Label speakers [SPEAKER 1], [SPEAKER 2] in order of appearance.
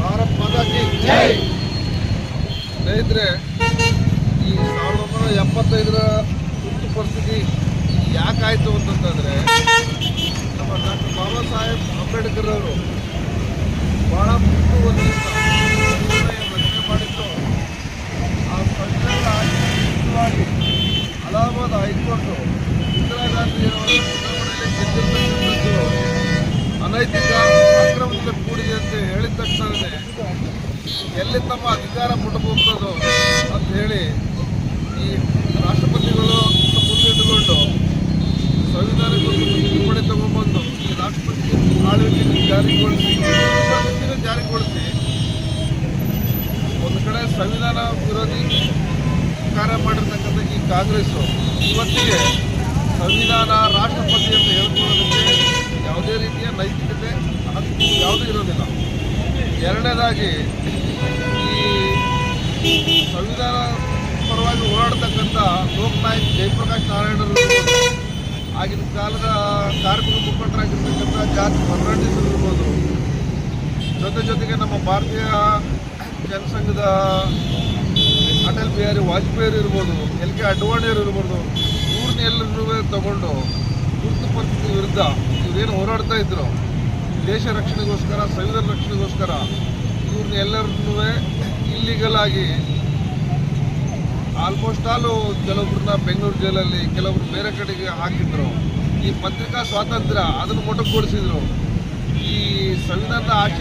[SPEAKER 1] ಭಾರತ್ ಮಾತಾಜಿ ಸ್ನೇಹಿತರೆ ಈ ಸಾವಿರದ ಒಂಬೈನೂರ ಎಪ್ಪತ್ತೈದರ ತುರ್ತು ಪರಿಸ್ಥಿತಿ ಯಾಕಾಯಿತು ಅಂತಂತಂದರೆ ನಮ್ಮ ಡಾಕ್ಟರ್ ಬಾಬಾ ಸಾಹೇಬ್ ಅಂಬೇಡ್ಕರ್ ಅವರು ಭಾಳ ಮುಂದುವರೆದ ರಚನೆ ಮಾಡಿದ್ದು ಆ ಸಂಚಲನವಾಗಿ ಅಲಹಾಬಾದ್ ಹೈಕೋರ್ಟು ಇಂದಿರಾ ಗಾಂಧಿಯವರು ಚುನಾವಣೆಯಲ್ಲಿ ಗೆದ್ದಿರ್ತಕ್ಕಂಥದ್ದು ಅನೈತಿಕ ಅಕ್ರಮದಲ್ಲಿ ಕೂಡಿದೆ. ಎಲ್ಲಿ ತಮ್ಮ ಅಧಿಕಾರ ಮುಟ್ಟಬಹುದು ಅಂತ ಹೇಳಿ ಈ ರಾಷ್ಟ್ರಪತಿಗಳು ಮುಂದಿಟ್ಟುಕೊಂಡು ಸಂವಿಧಾನಕ್ಕೆ ತಿದ್ದುಪಡಿ ತಗೊಂಡ್ಬಂದು ಈ ರಾಷ್ಟ್ರಪತಿ ಆಳ್ವಿಕೆಯನ್ನು ಜಾರಿಗೊಳಿಸಿ ಜಾರಿಗೊಳಿಸಿ ಒಂದು ಕಡೆ ಸಂವಿಧಾನ ವಿರೋಧಿ ಕಾರ್ಯ ಮಾಡಿರ್ತಕ್ಕಂಥ ಈ ಕಾಂಗ್ರೆಸ್ಸು ಇವತ್ತಿಗೆ ಸಂವಿಧಾನ ರಾಷ್ಟ್ರಪತಿ ಅಂತ ಹೇಳ್ಕೊಳ್ಳೋದಕ್ಕೆ ಯಾವುದೇ ರೀತಿಯ ನೈತಿಕತೆ ಹಕ್ಕು ಯಾವುದೂ ಇರೋದಿಲ್ಲ. ಎರಡನೇದಾಗಿ ಈ ಸಂವಿಧಾನ ಪರವಾಗಿ ಹೋರಾಡ್ತಕ್ಕಂಥ ಲೋಕನಾಯಕ್ ಜಯಪ್ರಕಾಶ್ ನಾರಾಯಣರು ಆಗಿನ ಕಾಲದ ಕಾರ್ಮಿಕ ಮುಖಂಡರಾಗಿರ್ತಕ್ಕಂಥ ಜಾರ್ಜ್ ಫರ್ನಾಂಡಿಸ್ ಇರ್ಬೋದು ಜೊತೆ ಜೊತೆಗೆ ನಮ್ಮ ಭಾರತೀಯ ಜನಸಂಘದ ಅಟಲ್ ಬಿಹಾರಿ ವಾಜಪೇಯಿ ಇರ್ಬೋದು ಎಲ್ ಕೆ ಅಡ್ವಾಣಿಯರು ಇರ್ಬೋದು ಇವ್ರನ್ನ ಎಲ್ಲರೂ ತಗೊಂಡು ತುರ್ತು ಪರಿಸ್ಥಿತಿ ವಿರುದ್ಧ ಇವರೇನು ಹೋರಾಡ್ತಾ ಇದ್ರು ದೇಶ ರಕ್ಷಣೆಗೋಸ್ಕರ ಸಂವಿಧಾನ ರಕ್ಷಣೆಗೋಸ್ಕರ ಇವ್ರನ್ನ ಎಲ್ಲರನ್ನೂ ಇಲ್ಲಿಗಲ್ ಆಗಿ ಆಲ್ಮೋಸ್ಟ್ ಆಲು ಕೆಲವೊಬ್ರನ್ನ ಬೆಂಗಳೂರು ಜೈಲಲ್ಲಿ ಕೆಲವರು ಬೇರೆ ಕಡೆಗೆ ಹಾಕಿದ್ರು. ಈ ಪತ್ರಿಕಾ ಸ್ವಾತಂತ್ರ್ಯ ಅದನ್ನು ಮೊಟಕುಗೊಳಿಸಿದ್ರು. ಈ ಸಂವಿಧಾನದ ಆಶಯ